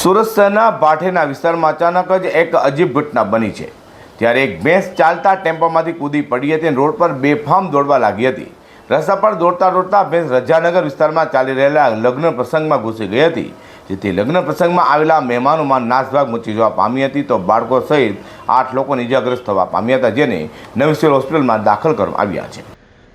સુરત શહેરના ભાઠેના વિસ્તારમાં અચાનક જ એક અજીબ ઘટના બની છે. ત્યારે એક ભેંસ ચાલતા ટેમ્પોમાંથી કૂદી પડી હતી અને રોડ પર બેફામ દોડવા લાગી હતી. રસ્તા પર દોડતા દોડતા ભેંસ રજાનગર વિસ્તારમાં ચાલી રહેલા લગ્ન પ્રસંગમાં ઘૂસી ગઈ હતી. જેથી લગ્ન પ્રસંગમાં આવેલા મહેમાનોમાં નાસભાગ મચી જવા પામી હતી તો બાળકો સહિત આઠ લોકોને ઇજાગ્રસ્ત થવા પામ્યા હતા, જેને નવી સિવિલ હોસ્પિટલમાં દાખલ કરવામાં આવ્યા છે.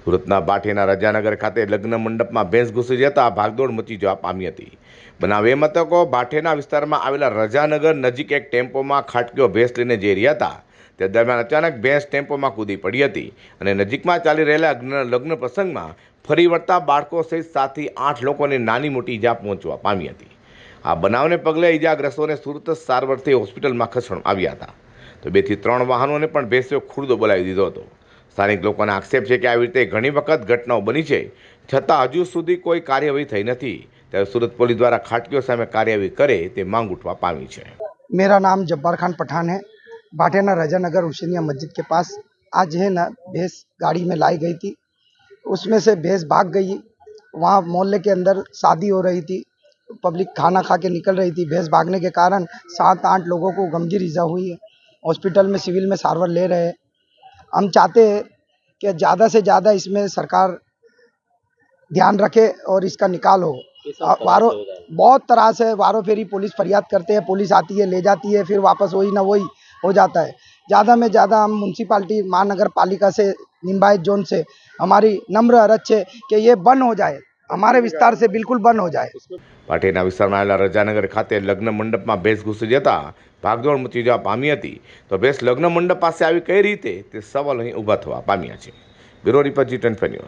સુરતના ભાટીના રજાનગર ખાતે લગ્ન મંડપમાં ભેંસ ઘૂસી જતા ભાગદોડ મચી જવા પામી હતી. બનાવ એ મથકો ભાઠેના વિસ્તારમાં આવેલા રજાનગર નજીક એક ટેમ્પોમાં ખાટકીઓ ભેંસ લઈને જઈ રહ્યા હતા. તે દરમિયાન અચાનક ભેંસ ટેમ્પોમાં કૂદી પડી હતી અને નજીકમાં ચાલી રહેલા લગ્ન પ્રસંગમાં ફરી વળતા બાળકો સહિત સાતથી આઠ લોકોને નાની મોટી ઈજા પહોંચવા પામી હતી. આ બનાવને પગલે ઈજાગ્રસ્તોને સુરત સારવારથી હોસ્પિટલમાં ખસેડવામાં આવ્યા હતા. તો બેથી ત્રણ વાહનોને પણ ભેંસો ખુરદો બોલાવી દીધો હતો. સ્થાનિક લોકોના આક્ષેપ છે કે આવી રીતે ઘણી વખત ઘટનાઓ બની છે છતાં હજુ સુધી કોઈ કાર્યવાહી થઈ નથી ત્યારે સુરત પોલીસ દ્વારા ખાટકીઓ સામે કાર્યવાહી કરે તે માંગ ઉઠવા પામી છે मेरा नाम जब्बार खान पठान है भाटेना रजानगर हुसैनिया मस्जिद के पास आज है ना भैंस गाड़ी में लाई गई थी उसमें से भैंस भाग गई वहाँ मोहल्ले के अंदर शादी हो रही थी पब्लिक खाना खा के निकल रही थी भैंस भागने के कारण सात आठ लोगों को गंभीर ईजा हुई है हॉस्पिटल में सिविल में सारवर ले रहे हैं हम चाहते हैं कि ज़्यादा से ज़्यादा इसमें सरकार ध्यान रखे और इसका निकाल हो। वारो बहुत तरह से वारो फेरी पुलिस फरियाद करते हैं पुलिस आती है ले जाती है फिर वापस वही ना वही हो जाता है। ज़्यादा में ज़्यादा हम म्यूनसिपाली महानगर पालिका से निम्बाइत जोन से हमारी नम्र अरज है कि ये बंद हो जाए। हमारे विस्तार से बिल्कुल बंद हो जाए પાટીના વિસ્તારમાં આવેલા રજાનગર ખાતે લગ્ન મંડપમાં ભેંસ ઘૂસી જતા ભાગદોડ મચી જવા પામી હતી તો ભેંસ લગ્ન મંડપ પાસે આવી કઈ રીતે તે સવાલ અહીં ઊભા થવા પામ્યા છે બ્યુરો રિપોર્ટ જી ટ્વેન્ટી